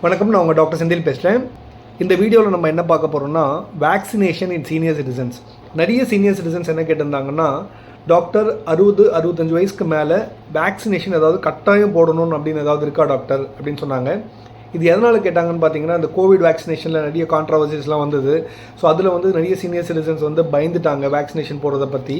வணக்கம் நான் உங்கள் டாக்டர் செந்தில் பேசுகிறேன் இந்த வீடியோவில் நம்ம என்ன பார்க்க போகிறோம்னா வேக்சினேஷன் இன் சீனியர் சிட்டிசன்ஸ் நிறைய சீனியர் சிட்டிசன்ஸ் என்ன கேட்டிருந்தாங்கன்னா டாக்டர் அறுபது அறுபத்தஞ்சு வயசுக்கு மேலே வேக்சினேஷன் ஏதாவது கட்டாயம் போடணும் அப்படின்னு ஏதாவது இருக்கா டாக்டர்? அப்படின்னு சொன்னாங்க. இது எதனால் கேட்டாங்கன்னு பார்த்தீங்கன்னா இந்த கோவிட் வேக்சினேஷனில் நிறைய கான்ட்ரவர்சிஸ்லாம் வந்தது. ஸோ அதில் வந்து நிறைய சீனியர் சிட்டிசன்ஸ் வந்து பயந்துட்டாங்க வேக்சினேஷன் போடுறத பற்றி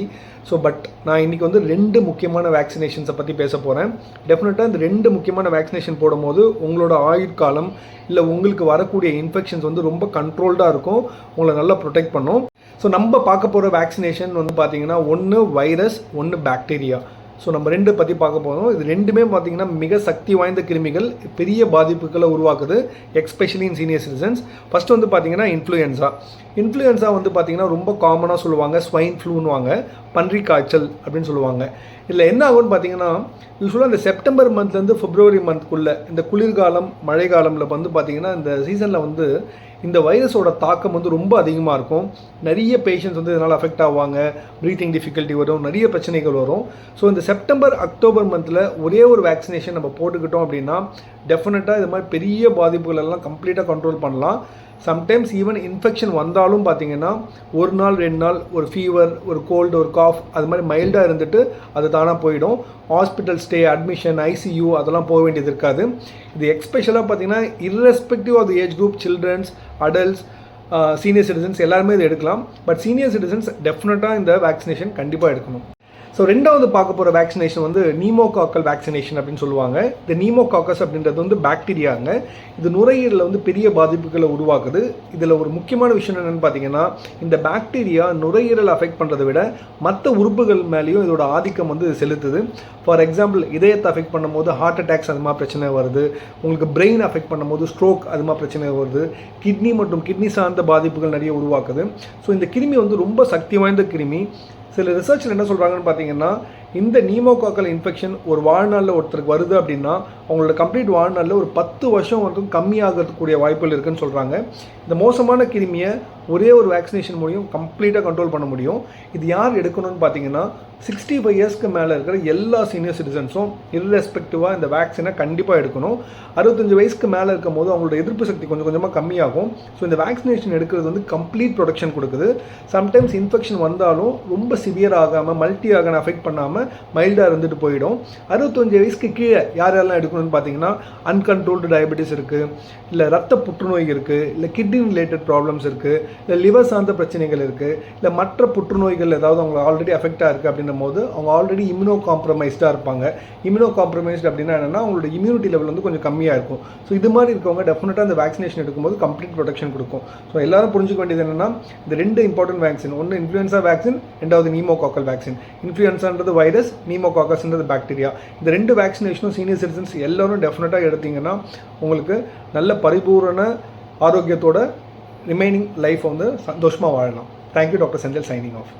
ஸோ பட் நான் இன்றைக்கி வந்து ரெண்டு முக்கியமான வேக்சினேஷன்ஸை பற்றி பேச போகிறேன் டெஃபினட்டாக இந்த ரெண்டு முக்கியமான வேக்சினேஷன் போடும்போது உங்களோட ஆயுட்காலம் இல்லை உங்களுக்கு வரக்கூடிய இன்ஃபெக்ஷன்ஸ் வந்து ரொம்ப கண்ட்ரோல்டாக இருக்கும். உங்களை நல்லா ப்ரொடெக்ட் பண்ணும். ஸோ நம்ம பார்க்க போகிற வேக்சினேஷன் வந்து பார்த்தீங்கன்னா ஒன்று வைரஸ் ஒன்று பாக்டீரியா ஸோ நம்ம ரெண்டு பற்றி பார்க்க போகிறோம் இது ரெண்டுமே பார்த்தீங்கன்னா மிக சக்தி வாய்ந்த கிருமிகள் பெரிய பாதிப்புகளை உருவாக்குது especially in senior citizens first வந்து பார்த்தீங்கன்னா இன்ஃப்ளூயன்ஸா இன்ஃப்ளூயன்ஸா வந்து பார்த்தீங்கன்னா ரொம்ப காமனாக சொல்லுவாங்க ஸ்வைன் ஃப்ளூன்னுவாங்க பன்றி காய்ச்சல் அப்படின்னு சொல்லுவாங்க. இதில் என்ன ஆகும்னு பார்த்தீங்கன்னா யூஸ்வலாக இந்த செப்டம்பர் மந்த்லேருந்து பிப்ரவரி மந்த்க்குள்ளே இந்த குளிர்காலம் மழைக்காலமில் வந்து பார்த்திங்கன்னா இந்த சீசனில் வந்து இந்த வைரஸோட தாக்கம் வந்து ரொம்ப அதிகமாக இருக்கும். நிறைய பேஷண்ட்ஸ் வந்து இதனால் அஃபெக்ட் ஆவாங்க. ப்ரீத்திங் டிஃபிகல்ட்டி வரும் நிறைய பிரச்சனைகள் வரும். ஸோ இந்த செப்டம்பர் அக்டோபர் மந்தில் ஒரே ஒரு வேக்சினேஷன் நம்ம போட்டுக்கிட்டோம் அப்படின்னா டெஃபினட்டாக இது மாதிரி பெரிய பாதிப்புகள் எல்லாம் கம்ப்ளீட்டாக கண்ட்ரோல் பண்ணலாம். சம்டைம்ஸ் ஈவன் இன்ஃபெக்ஷன் வந்தாலும் பார்த்தீங்கன்னா ஒரு நாள் ரெண்டு நாள் ஒரு ஃபீவர் ஒரு கோல்டு ஒரு காஃப் அது மாதிரி மைல்டாக இருந்துட்டு அது தானாக போயிடும். ஹாஸ்பிட்டல் ஸ்டே அட்மிஷன் ஐசியூ அதெல்லாம் போக வேண்டியது இருக்காது. இது எக்ஸ்பெஷலாக பார்த்தீங்கன்னா irrespective of the age group childrens adults senior citizens எல்லாருமே இது எடுக்கலாம். பட் சீனியர் சிட்டிசன்ஸ் டெஃபினட்டாக இந்த வேக்சினேஷன் கண்டிப்பாக எடுக்கணும். ஸோ ரெண்டாவது பார்க்க போகிற வேக்சினேஷன் வந்து நீமோகாக்கல் வேக்சினேஷன் அப்படின்னு சொல்லுவாங்க. இந்த நீமோகாக்கஸ் அப்படின்றது வந்து பாக்டீரியாங்க இது நுரையீரலில் வந்து பெரிய பாதிப்புகளை உருவாக்குது. இதில் ஒரு முக்கியமான விஷயம் என்னென்னு பார்த்தீங்கன்னா இந்த பாக்டீரியா நுரையீரல் அஃபெக்ட் பண்ணுறதை விட மற்ற உறுப்புகள் மேலேயும் இதோட ஆதிக்கம் வந்து செலுத்துது. ஃபார் எக்ஸாம்பிள் இதயத்தை அஃபெக்ட் பண்ணும்போது ஹார்ட் அட்டாக்ஸ் அது மாதிரி பிரச்சனை வருது. உங்களுக்கு பிரெயின் அஃபெக்ட் பண்ணும்போது ஸ்ட்ரோக் அது மாதிரி பிரச்சனை வருது. கிட்னி மற்றும் கிட்னி சார்ந்த பாதிப்புகள் நிறைய உருவாக்குது. ஸோ இந்த கிருமி வந்து ரொம்ப சக்தி வாய்ந்த கிருமி. சில ரிசர்ச்சில் என்ன சொல்கிறாங்கன்னு பார்த்தீங்கன்னா இந்த நீமோகாக்கல் இன்ஃபெக்ஷன் ஒரு வாழ்நாளில் ஒருத்தருக்கு வருது அப்படின்னா அவங்களோட கம்ப்ளீட் வாழ்நாளில் ஒரு பத்து வருஷம் வரைக்கும் கம்மியாகிறதுக்கூடிய வாய்ப்புகள் இருக்குன்னு சொல்கிறாங்க இந்த மோசமான கிருமியை ஒரே ஒரு வேக்சினேஷன் மூலியம் கம்ப்ளீட்டாக கண்ட்ரோல் பண்ண முடியும். இது யார் எடுக்கணும்னு பார்த்தீங்கன்னா சிக்ஸ்டி ஃபைவ் இயர்ஸ்க்கு மேலே இருக்கிற எல்லா சீனியர் சிட்டிசன்ஸும் இர்ரெஸ்பெக்டிவாக இந்த வேக்சினை கண்டிப்பாக எடுக்கணும். அறுபத்தஞ்சு வயசுக்கு மேலே இருக்கும் போது அவங்களோட எதிர்ப்பு சக்தி கொஞ்சம் கொஞ்சமாக கம்மியாகும். ஸோ இந்த வேக்சினேஷன் எடுக்கிறது வந்து கம்ப்ளீட் ப்ரொடெக்ஷன் கொடுக்குது. சம்டைம்ஸ் இன்ஃபெக்ஷன் வந்தாலும் ரொம்ப சிவியர் ஆகாமல் மல்டி ஆகன அஃபெக்ட் பண்ணாமல் மைல்டாக இருந்துட்டு போயிடும். அறுபத்தஞ்சு வயசுக்கு கீழே யார் யாரெல்லாம் எடுக்கணும்னு பார்த்தீங்கன்னா அன்கண்ட்ரோல்டு டயபெட்டிஸ் இருக்குது இல்லை ரத்த புற்றுநோய் இருக்குது இல்லை கிட்னி ரிலேட்டட் ப்ராப்ளம்ஸ் இருக்குது இல்லை லிவர் சார்ந்த பிரச்சனைகள் இருக்குது இல்லை மற்ற புற்றுநோய்கள் ஏதாவது அவங்க ஆல்ரெடி அஃபெக்டாக இருக்குது அப்படின்னும் போது அவங்க ஆல்ரெடி இம்யூனோ காம்ப்ரமைஸ்டாக இருப்பாங்க. இம்யூனோ காம்ப்ரமைஸ்ட் அப்படின்னா என்னென்னா அவங்களோட இம்யூனிட்டி லெவல் வந்து கொஞ்சம் கம்மியாக இருக்கும். ஸோ இது மாதிரி இருக்கவங்க டெஃபினட்டாக அந்த வேக்சினேஷன் எடுக்கும்போது கம்ப்ளீட் ப்ரொடெக்ஷன் கொடுக்கும். ஸோ எல்லாரும் புரிஞ்சுக்க வேண்டியது என்னென்னா இந்த ரெண்டு இம்பார்ட்டன்ட் வேக்சின் ஒன்று இன்ஃப்ளூயன்ஸா வேக்சின் ரெண்டாவது நீமோகாக்கல் வேக்சின் இன்ஃப்ளூயன்ஸான்றது வைரஸ் நீமோகாக்கஸ்ன்றது பாக்டீரியா இந்த ரெண்டு வேக்சினேஷனும் சீனியர் சிட்டிசன்ஸ் எல்லாரும் டெஃபினட்டாக எடுத்தீங்கன்னா உங்களுக்கு நல்ல பரிபூரண ஆரோக்கியத்தோட ரிமைனிங் லைஃப் வந்து சந்தோஷமாக வாழலாம். Thank you doctor Senthil signing off